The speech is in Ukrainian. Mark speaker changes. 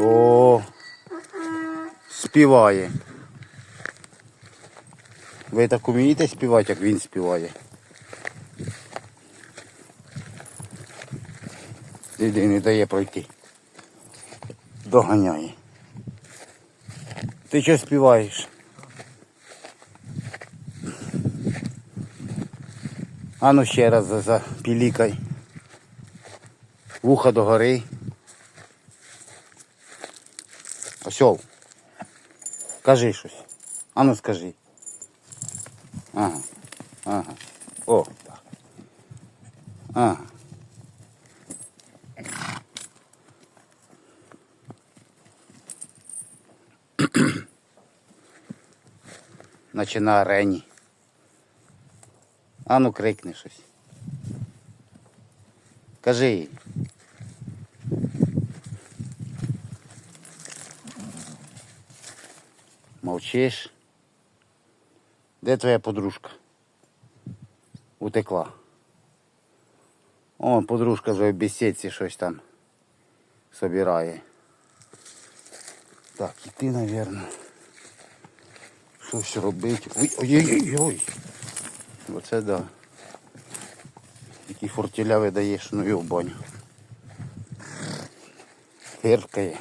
Speaker 1: О, співає. Ви так умієте співати, як він співає? Іди, не дає пройти. Доганяє. Ти що співаєш? А ну ще раз запілікай. Вуха догори. Осьол. Кажи. А ну скажи. Ага. Ага. О, так. Ага. Наче на арені. А ну крикни щось. Кажи їй. Мовчиш. Де твоя подружка? Утекла. О, подружка вже в бесідці щось там собирає. Так, і ти, напевно. Щось робить. Ой, ой-ой-ой. Оце да. Такі фортіля видаєш, ну і в баню. Фиркає.